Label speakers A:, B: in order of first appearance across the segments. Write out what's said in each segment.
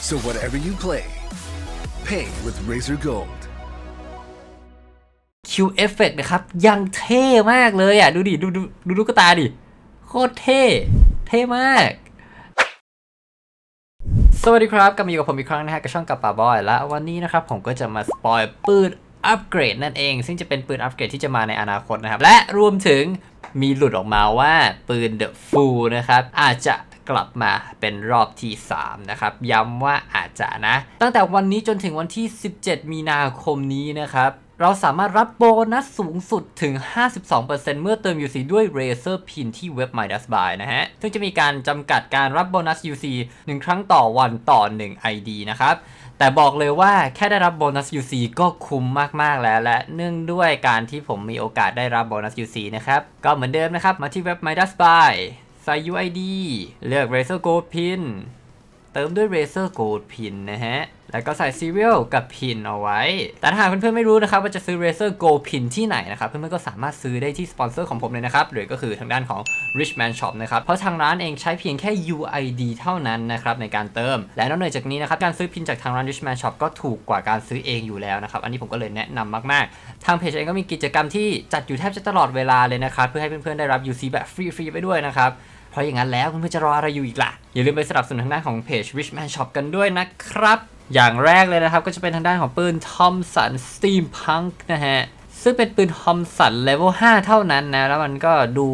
A: So whatever you play, pay with Razor Gold.
B: Q Effect นะครับ ยังเท่มากเลยอะ ดูดิ ดูดูดูลูกตาดิ โคตรเท่ เท่มากสวัสดีครับกลับมาอยู่กับผมอีกครั้งนะฮะกับช่องกับป่าบอยและวันนี้นะครับผมก็จะมาสปอยปืนอัปเกรดนั่นเอง ซึ่งจะเป็นปืนอัปเกรดที่จะมาในอนาคตนะครับ และรวมถึงมีหลุดออกมาว่าปืน The Fool นะครับ อาจจะ กลับมาเป็นรอบที่ 3 นะครับ ย้ำว่าอาจจะนะ ตั้งแต่วันนี้จนถึงวันที่ 17 มีนาคมนี้นะครับเราสามารถรับโบนัสสูงสุดถึง 52%เมื่อเติม UC ด้วย Razer Pin ที่เว็บ MyDas Buy นะฮะ ซึ่งจะมีการจำกัดการรับโบนัส UC 1 ครั้งต่อวันต่อ 1 ID นะครับ แต่บอกเลยว่าแค่ได้รับโบนัส UC ก็คุ้มมาก ๆ แล้ว และเนื่องด้วยการที่ผมมีโอกาสได้รับโบนัส UC นะครับ ก็เหมือนเดิมนะครับ มาที่เว็บ MyDas Buy ส่ UID เลือก Razer Gold Pin เติมด้วย Razer Gold Pin นะฮะ แล้วก็ใส่ Serial กับ Pin เอาไว้ แต่ถ้าหากเพื่อนๆไม่รู้นะครับว่าจะซื้อ Razer Gold Pin ที่ไหนนะครับ เพื่อนๆก็สามารถซื้อได้ที่สปอนเซอร์ของผมเลยนะครับ หรือก็คือทางด้านของ Richman Shop นะครับ เพราะทางร้านเองใช้เพียงแค่ UID เท่านั้นนะครับในการเติม และนอกเหนือจากนี้นะครับการซื้อพินจากทางร้าน Richman Shop ก็ถูกกว่าการซื้อเองอยู่แล้วนะครับ อันนี้ผมก็เลยแนะนำมากๆ ทางเพจเองก็มีกิจกรรมที่จัดอยู่แทบจะตลอดเวลาเลยนะครับ เพื่อให้เพื่อนๆได้รับ UC แบบฟรีๆไปด้วยนะครับ เพราะอย่างนั้นแล้วคุณเพื่อนจะรออะไรอยู่อีกล่ะ อย่าลืมไปสนับสนุนทางด้านของเพจ Richman Shop กันด้วยนะครับ อย่างแรกเลยนะครับก็จะเป็นทางด้านของปืน Thompson Steampunk นะฮะซึ่งเป็นปืน Thompson Level 5เท่านั้นนะ แล้วมันก็ดู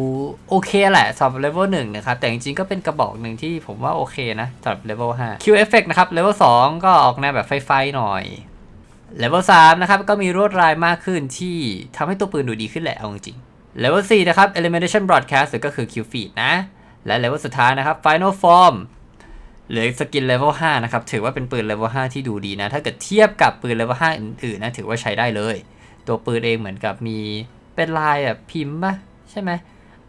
B: โอเคแหละสำหรับ Level 1นะครับ แต่จริงๆก็เป็นกระบอกหนึ่งที่ผมว่าโอเคนะสำหรับ Level 5 Q Effect นะครับ Level 2ก็ออกแนวแบบไฟๆหน่อย Level 3นะครับ ก็มีรวดลายมากขึ้นที่ทำให้ตัวปืนดูดีขึ้นแหละเอาจริงๆ Level 4นะครับ Elimination Broadcast หรือก็คือ Q Feed นะ และเลเวลสุดท้ายนะครับ Final Form หรือสกินเลเวล5นะครับ ถือว่าเป็นปืนเลเวล5ที่ดูดีนะ ถ้าเกิดเทียบกับปืนเลเวล5อื่นๆนะ ถือว่าใช้ได้เลย ตัวปืนเองเหมือนกับมีเป็นลายแบบพิมพ์ป่ะใช่ไหม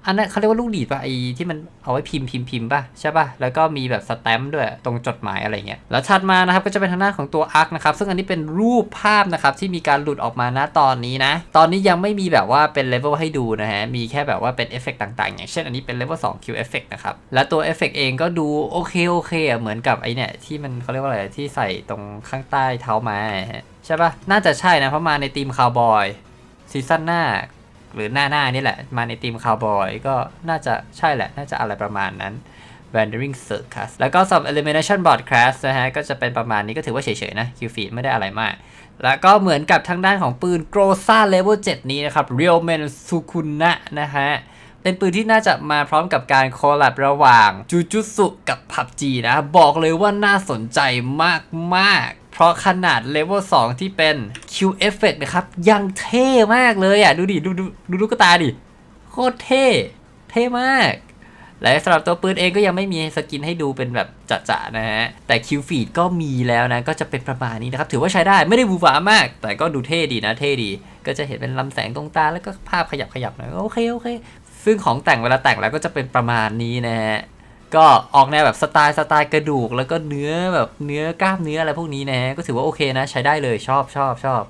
B: อันนั้นเขาเรียกว่าลูกดีดป่ะไอที่มันเอาไว้พิมพ์พิมพ์พิมพ์ป่ะใช่ป่ะแล้วก็มีแบบสแตมป์ด้วยตรงจดหมายอะไรเงี้ยแล้วถัดมานะครับก็จะเป็นทางด้าของตัวอาร์คนะครับซึ่งอันนี้เป็นรูปภาพนะครับที่มีการหลุดออกมาณตอนนี้นะ ตอนนี้ยังไม่มีแบบว่าเป็นเลเวลให้ดูนะฮะมีแค่แบบว่าเป็นเอฟเฟกต่างๆ อย่างเช่นอันนี้เป็นเลเวล2 Q Effect นะครับและตัวเอฟเฟกเองก็ดูโอเคโอเคอะเหมือนกับไอเนี่ยที่มันเขาเรียกว่าอะไรที่ใส่ตรงข้างใต้เท้ามาใช่ป่ะน่าจะใช่นะเพราะมาในทีมคาวบอยซีซั่นหน้า หรือหน้าหน้านี่แหละ มาในทีมคาวบอยก็น่าจะใช่แหละ น่าจะอะไรประมาณนั้น Wandering Circus แล้วก็สำหรับ Elimination Broadcast นะฮะ ก็จะเป็นประมาณนี้ก็ถือว่าเฉยๆนะ Q Feed ไม่ได้อะไรมาก แล้วก็เหมือนกับทางด้านของปืน Groza Level 7 นี้นะครับ Real Men Sukuna นะฮะ เป็นปืนที่น่าจะมาพร้อมกับการคอลแลบระหว่างจูจุสุกับ PUBG นะ บอกเลยว่าน่าสนใจมากๆ เพราะขนาดเลเวล2ที่เป็น Q Effect นะครับ ยังเท่มากเลยอะ ดูดิ ดูดูดูลูกตาดิ โคตรเท่ เท่มาก และสำหรับตัวปืนเองก็ยังไม่มีสกินให้ดูเป็นแบบจะๆนะฮะ แต่ Q Feed ก็มีแล้วนะ ก็จะเป็นประมาณนี้นะครับ ถือว่าใช้ได้ไม่ได้บูฟ้ามาก แต่ก็ดูเท่ดีนะ เท่ดี ก็จะเห็นเป็นลำแสงตรงตาแล้วก็ภาพขยับขยับน่อยโอเคโอเค ซึ่งของแต่งเวลาแต่งแล้วก็จะเป็นประมาณนี้นะฮะ ก็ออกแนวแบบสไตล์สไตล์กระดูก แล้วก็เนื้อแบบเนื้อกล้ามเนื้ออะไรพวกนี้นะฮะก็ถือว่าโอเคนะ ใช้ได้เลยชอบชอบชอบ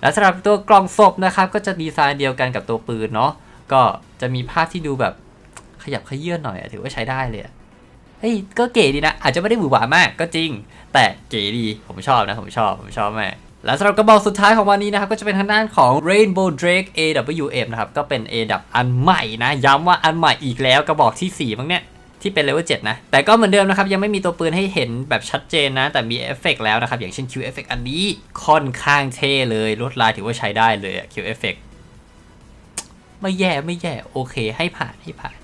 B: และสำหรับตัวกล่องศพนะครับ ก็จะดีไซน์เดียวกันกับตัวปืนเนาะก็จะมีภาพที่ดูแบบขยับขยื่นหน่อยถือว่าใช้ได้เลยเฮ้ยก็เก๋ดีนะ อาจจะไม่ได้หวือหวามากก็จริง แต่เก๋ดีผมชอบนะผมชอบผมชอบมากและสำหรับกระบอกสุดท้ายของวันนี้นะครับ ก็จะเป็นทางด้านของ Rainbow Drake AWM นะครับ ก็เป็น A ดับอันใหม่นะ ย้ำว่าอันใหม่อีกแล้วกระบอกที่ 4 มั้งเนี่ย ที่เป็นเลเวล7นะ แต่ก็เหมือนเดิมนะครับ ยังไม่มีตัวปืนให้เห็นแบบชัดเจนนะ แต่มีเอฟเฟกต์แล้วนะครับ อย่างเช่น Q Effect อันนี้ค่อนข้างเท่เลยลวดลายถือว่าใช้ได้เลยอะ Q Effect ไม่แย่ไม่แย่โอเค ให้ผ่านให้ผ่าน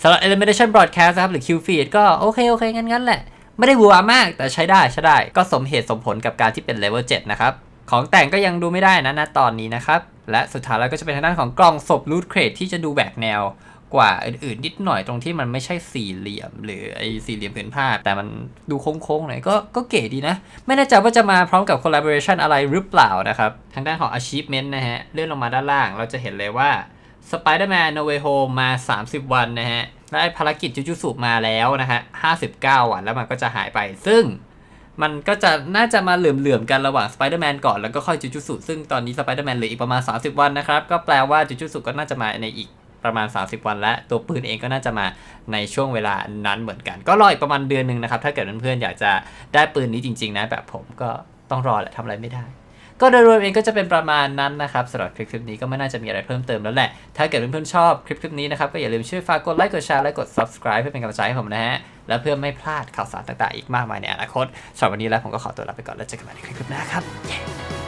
B: สำหรับ Elimination Broadcast นะครับ หรือ Q Feed ก็โอเค โอเค งั้นงั้นแหละ ไม่ได้บัวมากแต่ใช้ได้ใช้ได้ ก็สมเหตุสมผลกับการที่เป็นเลเวล7นะครับของแต่งก็ยังดูไม่ได้นะณตอนนี้นะครับและสุดท้ายแล้วก็จะเป็นทางด้านของกล่องศพ Loot Crate ที่จะดูแบกแนว กว่าอื่นๆนิดหน่อยตรงที่มันไม่ใช่สี่เหลี่ยม หรือไอ้สี่เหลี่ยมผืนผ้า แต่มันดูโค้งๆหน่อยก็ก็เก๋ดีนะ ไม่แน่ใจว่าจะมาพร้อมกับ collaboration อะไรหรือเปล่านะครับ ทางด้านของ achievement นะฮะ เลื่อนลงมาด้านล่างเราจะเห็นเลยว่า Spider-Man No Way Home มา 30 วันนะฮะ และไอ้ภารกิจจูจูสุมาแล้วนะฮะ 59 วันแล้วมันก็จะหายไป ซึ่งมันก็จะน่าจะมาเหลื่อมๆกันระหว่าง Spider-Man ก่อนแล้วก็ค่อยจูจูสุซึ่งตอนนี้ Spider-Man เหลืออีกประมาณ 30 วันนะครับ ก็แปลว่าจูจูสุก็น่าจะมาในอีก ประมาณ 30 วันและตัวปืนเองก็น่าจะมาในช่วงเวลานั้นเหมือนกัน ก็รออีกประมาณเดือนหนึ่งนะครับ ถ้าเกิดเพื่อนๆอยากจะได้ปืนนี้จริง ๆ นะ แบบผมก็ต้องรอแหละทำอะไรไม่ได้ ก็โดยรวมเองก็จะเป็นประมาณนั้นนะครับสำหรับคลิปคลิปนี้ก็ไม่น่าจะมีอะไรเพิ่มเติมแล้วแหละ ถ้าเกิดเพื่อนๆชอบคลิปคลิปนี้นะครับก็อย่าลืมช่วยฝากกดไลค์กดแชร์และกด subscribe เพื่อเป็นกำลังใจให้ผมนะฮะและเพื่อไม่พลาดข่าวสารต่างๆ อีกมากมายในอนาคตสำหรับวันนี้แล้วผมก็ขอตัวลาไปก่อนแล้วเจอกันใหม่ในคลิปหน้าครับ